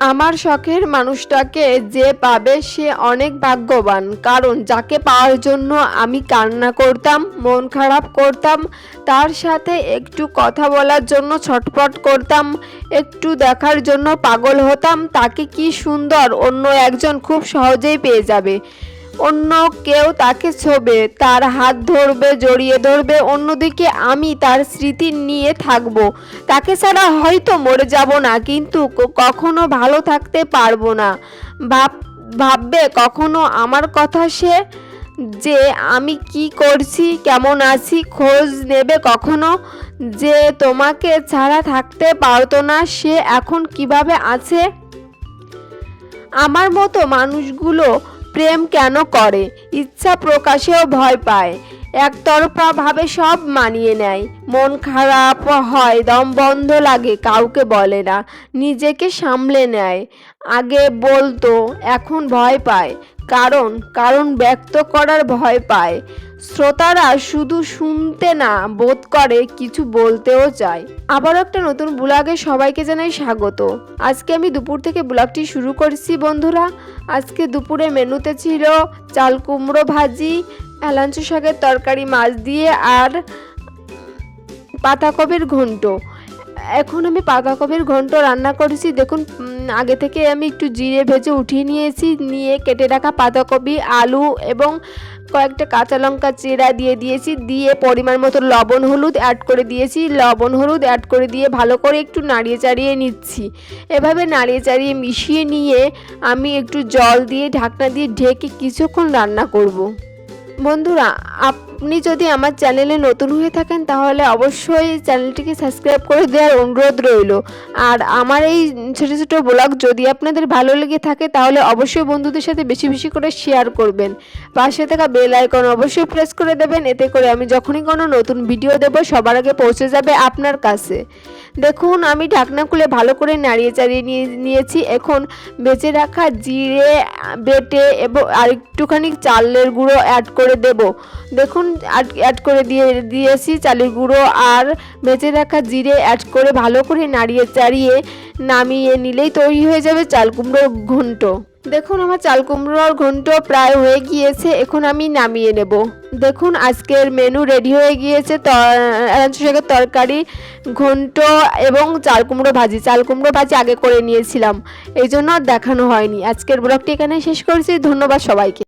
আমার শখের মানুষটাকে যে পাবে সে অনেক ভাগ্যবান, কারণ যাকে পাওয়ার জন্য আমি কান্না করতাম, মন খারাপ করতাম, তার সাথে একটু কথা বলার জন্য ছটপট করতাম, একটু দেখার জন্য পাগল হতাম, তাকে কি সুন্দর অন্য একজন খুব সহজেই পেয়ে যাবে। অন্য কেউ তাকে ছোবে, তার হাত ধরবে, জড়িয়ে ধরবে, অন্যদিকে আমি তার স্মৃতি নিয়ে থাকব। তাকে ছাড়া হয়তো মরে যাব না, কিন্তু কখনো ভালো থাকতে পারব না। ভাব ভাববে কখনো আমার কথা সে যে আমি কি করছি, কেমন আছি, খোঁজ নেবে কখনো যে তোমাকে ছাড়া থাকতে পারতো না, সে এখন কীভাবে আছে? আমার মতো মানুষগুলো প্রেম কেন করে? ইচ্ছা প্রকাশেও ভয় পায়। একতরফা ভাবে সব মানিয়ে নেয়। মন খারাপ হয়, দম বন্ধ লাগে, কাউকে বলে না, নিজেকে সামলে নেয়। আগে বলতো, এখন ভয় পায়। কারণ কারণ ব্যক্ত করার ভয় পায়। শ্রোতারা শুধু শুনতে না, বোধ করে কিছু বলতেও চায়। আবার একটা নতুন ব্লগে সবাইকে জানাই স্বাগত। আজকে আমি দুপুর থেকে ব্লগটি শুরু করছি, বন্ধুরা। আজকে দুপুরে মেনুতে ছিল চাল কুমড়ো ভাজি এলাঞ্চু শাকের তরকারি, মাছ দিয়ে আর পাতাকপির ঘন্ট। এখন আমি পাতাকপির ঘন্ট রান্না করেছি। দেখুন আগে থেকে আমি একটু জিরে ভেজে উঠিয়ে নিয়েছি। নিয়ে কেটে রাখা পাতাকপি, আলু এবং কয়েকটা কাঁচা লঙ্কা চেরা দিয়ে দিয়েছি। দিয়ে পরিমাণ মতো লবণ, হলুদ অ্যাড করে দিয়েছি। লবণ, হলুদ অ্যাড করে দিয়ে ভালো করে একটু নাড়িয়ে চাড়িয়ে নিচ্ছি। এভাবে নাড়িয়ে চাড়িয়ে মিশিয়ে নিয়ে আমি একটু জল দিয়ে ঢাকনা দিয়ে ঢেকে কিছুক্ষণ রান্না করব। বন্ধুরা আপনি যদি আমার চ্যানেলে নতুন হয়ে থাকেন, তাহলে অবশ্যই চ্যানেলটিকে সাবস্ক্রাইব করে দেওয়ার অনুরোধ রইল। আর আমার এই ছোটো ছোটো ব্লগ যদি আপনাদের ভালো লেগে থাকে, তাহলে অবশ্যই বন্ধুদের সাথে বেশি বেশি করে শেয়ার করবেন। পাশে থাকা বেল আইকন অবশ্যই প্রেস করে দেবেন, এতে করে আমি যখনই কোনো নতুন ভিডিও দেব, সবার আগে পৌঁছে যাবে আপনার কাছে। দেখুন, আমি ঢাকনা খুলে ভালো করে নাড়িয়ে চাড়িয়ে নিয়ে নিয়েছি। এখন বেঁচে রাখা জিরে, বেটে এবং আর একটুখানি চালের গুঁড়ো অ্যাড করে দেব। দেখুন অ্যাড করে দিয়ে, দিয়েছি চালের গুঁড়ো আর বেঁচে রাখা জিরে অ্যাড করে ভালো করে নাড়িয়ে চাড়িয়ে নামিয়ে নিলেই তৈরি হয়ে যাবে চাল কুমড়োর ঘন্ট। দেখুন আমার চাল কুমড়োর ঘন্ট প্রায় হয়ে গিয়েছে, এখন আমি নামিয়ে নেব। দেখুন আজকের মেনু রেডি হয়ে গিয়েছে শাকের তরকারি, ঘন্ট এবং চাল কুমড়ো ভাজি। চাল কুমড়ো ভাজি আগে করে নিয়েছিলাম, এই জন্য দেখানো হয়নি। আজকের ব্লগটি এখানে শেষ করছি, ধন্যবাদ সবাইকে।